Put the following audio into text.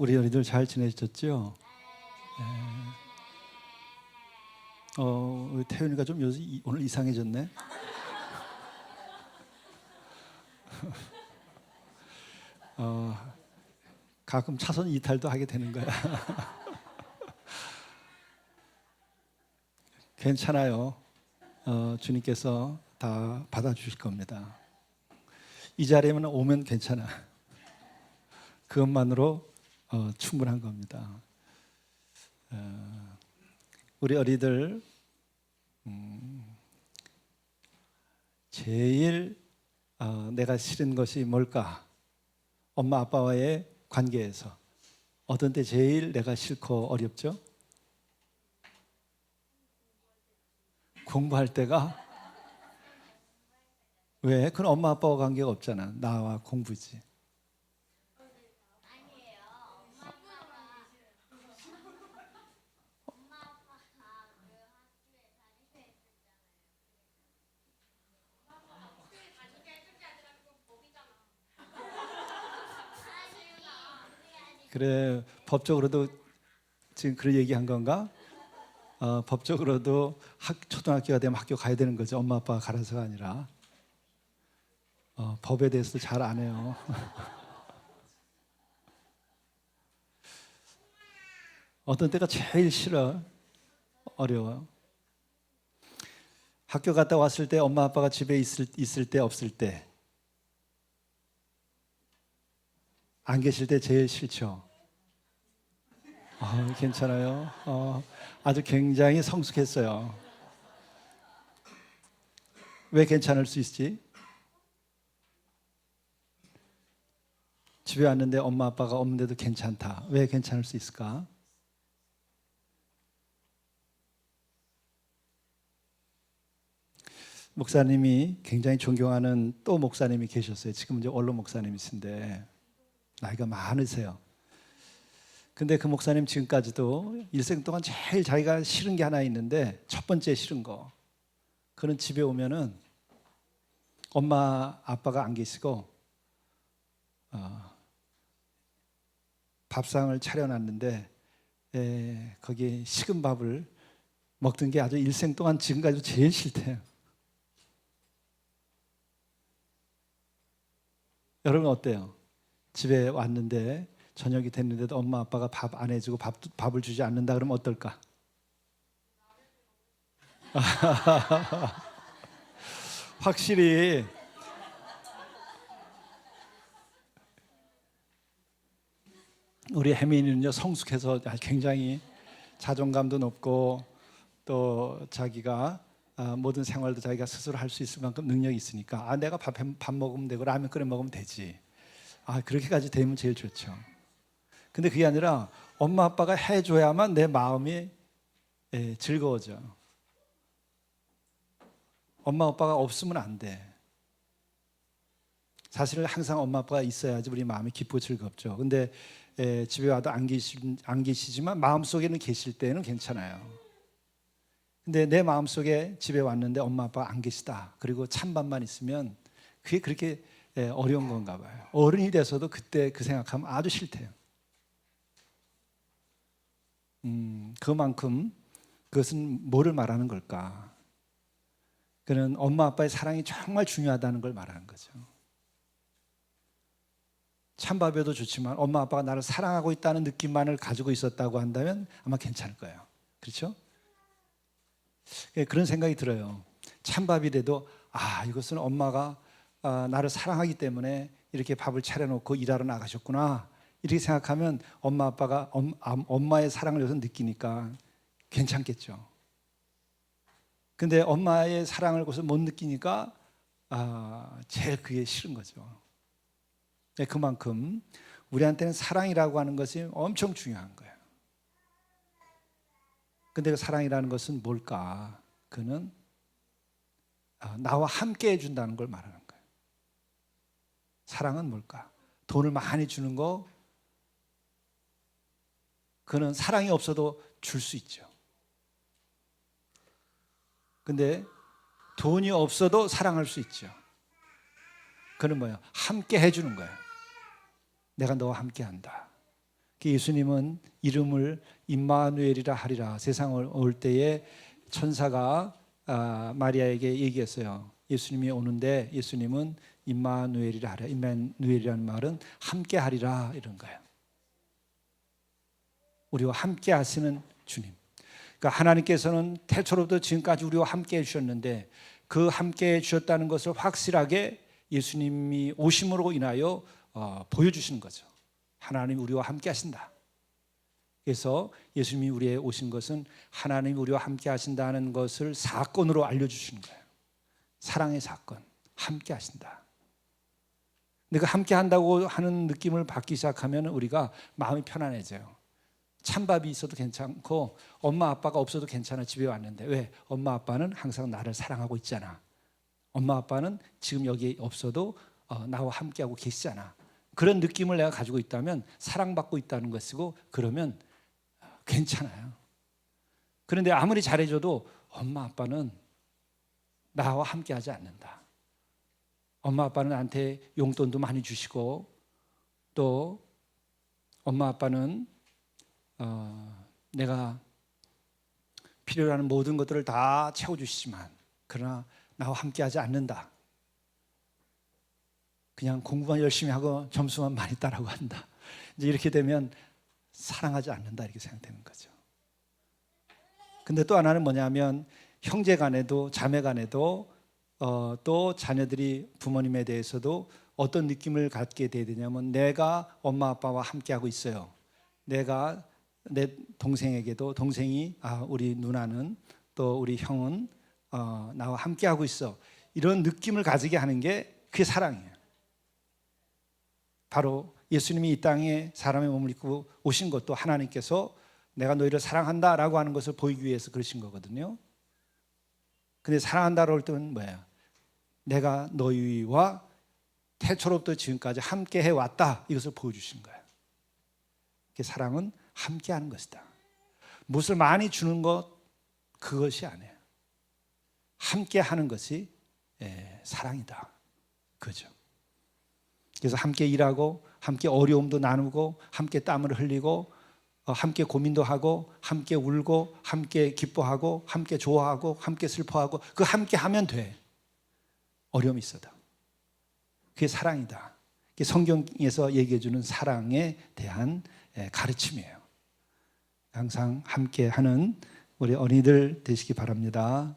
우리 어린이들 잘 지내셨죠? 네. 어, 태윤이가 좀 요새 이- 오늘 이상해졌네. 어, 가끔 차선 이탈도 하게 되는 거야. 괜찮아요. 어, 주님께서 다 받아주실 겁니다. 이 자리에만 오면 괜찮아. 그것만으로 어, 충분한 겁니다. 어, 우리 어리들 음, 제일 어, 내가 싫은 것이 뭘까? 엄마 아빠와의 관계에서 어떤 때 제일 내가 싫고 어렵죠? 공부할 때가 왜? 그건 엄마 아빠와 관계가 없잖아. 나와 공부지. 그래 법적으로도 지금 그런 얘기한 건가? 어, 법적으로도 학, 초등학교가 되면 학교 가야 되는 거죠. 엄마 아빠가 가라서가 아니라 어, 법에 대해서도 잘 안 해요. 어떤 때가 제일 싫어 어려워. 학교 갔다 왔을 때 엄마 아빠가 집에 있을, 있을 때 없을 때 안 계실 때 제일 싫죠. 아, 괜찮아요. 어, 아주 굉장히 성숙했어요. 왜 괜찮을 수 있지? 집에 왔는데 엄마 아빠가 없는데도 괜찮다. 왜 괜찮을 수 있을까? 목사님이 굉장히 존경하는 또 목사님이 계셨어요. 지금 이제 원로 목사님이신데 나이가 많으세요. 근데 그 목사님 지금까지도 일생 동안 제일 자기가 싫은 게 하나 있는데 첫 번째 싫은 거. 그는 집에 오면은 엄마 아빠가 안 계시고 어, 밥상을 차려놨는데 에, 거기에 식은 밥을 먹던 게 아주 일생 동안 지금까지도 제일 싫대요. 여러분 어때요? 집에 왔는데 저녁이 됐는데도 엄마 아빠가 밥 안 해주고 밥, 밥을 주지 않는다 그러면 어떨까? 확실히 우리 혜민이는요 성숙해서 굉장히 자존감도 높고 또 자기가 아, 모든 생활도 자기가 스스로 할 수 있을 만큼 능력이 있으니까 아 내가 밥, 해- 밥 먹으면 되고 라면 끓여 먹으면 되지 아 그렇게까지 되면 제일 좋죠. 근데 그게 아니라 엄마 아빠가 해줘야만 내 마음이 예, 즐거워져. 엄마 아빠가 없으면 안 돼. 사실 항상 엄마 아빠가 있어야지 우리 마음이 기쁘고 즐겁죠. 근데 에, 집에 와도 안, 계시, 안 계시지만 마음속에는 계실 때는 괜찮아요. 근데 내 마음속에 집에 왔는데 엄마 아빠가 안 계시다. 그리고 찬밥만 있으면 그게 그렇게 에, 어려운 건가 봐요 어른이 돼서도 그때 그 생각하면 아주 싫대요 음, 그만큼 그것은 뭐를 말하는 걸까 그는 엄마 아빠의 사랑이 정말 중요하다는 걸 말하는 거죠 찬밥에도 좋지만 엄마 아빠가 나를 사랑하고 있다는 느낌만을 가지고 있었다고 한다면 아마 괜찮을 거예요. 그렇죠? 예, 그런 생각이 들어요. 찬밥이라도 아 이것은 엄마가 아, 나를 사랑하기 때문에 이렇게 밥을 차려놓고 일하러 나가셨구나 이렇게 생각하면 엄마 아빠가 엄, 암- 엄마의 사랑을 여기서 느끼니까 괜찮겠죠. 근데 엄마의 사랑을 거기서 못 느끼니까 아, 제일 그게 싫은 거죠. 네, 그만큼 우리한테는 사랑이라고 하는 것이 엄청 중요한 거예요. 근데 그 사랑이라는 것은 뭘까? 그는 아, 나와 함께 해준다는 걸 말하는 거예요. 사랑은 뭘까? 돈을 많이 주는 거, 그는 사랑이 없어도 줄 수 있죠. 근데 돈이 없어도 사랑할 수 있죠. 그는 뭐예요? 함께 해주는 거예요. 내가 너와 함께 한다. 그 예수님은 이름을 임마누엘이라 하리라. 세상을 올 때에 천사가 아, 마리아에게 얘기했어요. 예수님이 오는데 예수님은 임마누엘이라 하라. 임마누엘이라는 말은 함께 하리라 이런 거예요. 우리와 함께 하시는 주님. 그러니까 하나님께서는 태초로부터 지금까지 우리와 함께 해 주셨는데 그 함께 해 주셨다는 것을 확실하게 예수님이 오심으로 인하여 어, 보여주시는 거죠. 하나님 우리와 함께 하신다. 그래서 예수님이 우리에 오신 것은 하나님 우리와 함께 하신다는 것을 사건으로 알려주시는 거예요. 사랑의 사건, 함께 하신다. 내가 함께 한다고 하는 느낌을 받기 시작하면 우리가 마음이 편안해져요. 찬밥이 있어도 괜찮고 엄마 아빠가 없어도 괜찮아 집에 왔는데 왜? 엄마 아빠는 항상 나를 사랑하고 있잖아. 엄마 아빠는 지금 여기 없어도 어, 나와 함께하고 계시잖아. 그런 느낌을 내가 가지고 있다면 사랑받고 있다는 것이고 그러면 괜찮아요. 그런데 아무리 잘해줘도 엄마 아빠는 나와 함께하지 않는다. 엄마 아빠는 나한테 용돈도 많이 주시고 또 엄마 아빠는 어, 내가 필요로 하는 모든 것들을 다 채워주시지만 그러나 나와 함께하지 않는다. 그냥 공부만 열심히 하고 점수만 많이 따라고 한다. 이제 이렇게 되면 사랑하지 않는다 이렇게 생각되는 거죠. 근데 또 하나는 뭐냐면 형제 간에도 자매 간에도 어, 또 자녀들이 부모님에 대해서도 어떤 느낌을 갖게 돼야 되냐면 내가 엄마 아빠와 함께 하고 있어요. 내가 내 동생에게도 동생이 아 우리 누나는 또 우리 형은 어, 나와 함께 하고 있어. 이런 느낌을 가지게 하는 게 그게 사랑이에요. 바로 예수님이 이 땅에 사람의 몸을 입고 오신 것도 하나님께서 내가 너희를 사랑한다라고 하는 것을 보이기 위해서 그러신 거거든요. 근데 사랑한다로 할 때는 뭐야? 내가 너희와 태초로부터 지금까지 함께 해 왔다 이것을 보여주신 거예요. 그 사랑은 함께 하는 것이다. 무엇을 많이 주는 것 그것이 아니에요. 함께 하는 것이 예, 사랑이다. 그죠? 그래서 함께 일하고 함께 어려움도 나누고 함께 땀을 흘리고 어, 함께 고민도 하고 함께 울고 함께 기뻐하고 함께 좋아하고 함께 슬퍼하고 그 함께 하면 돼. 어려움이 있어도. 그게 사랑이다. 그게 성경에서 얘기해 주는 사랑에 대한 예, 가르침이에요. 항상 함께 하는 우리 어린이들 되시기 바랍니다.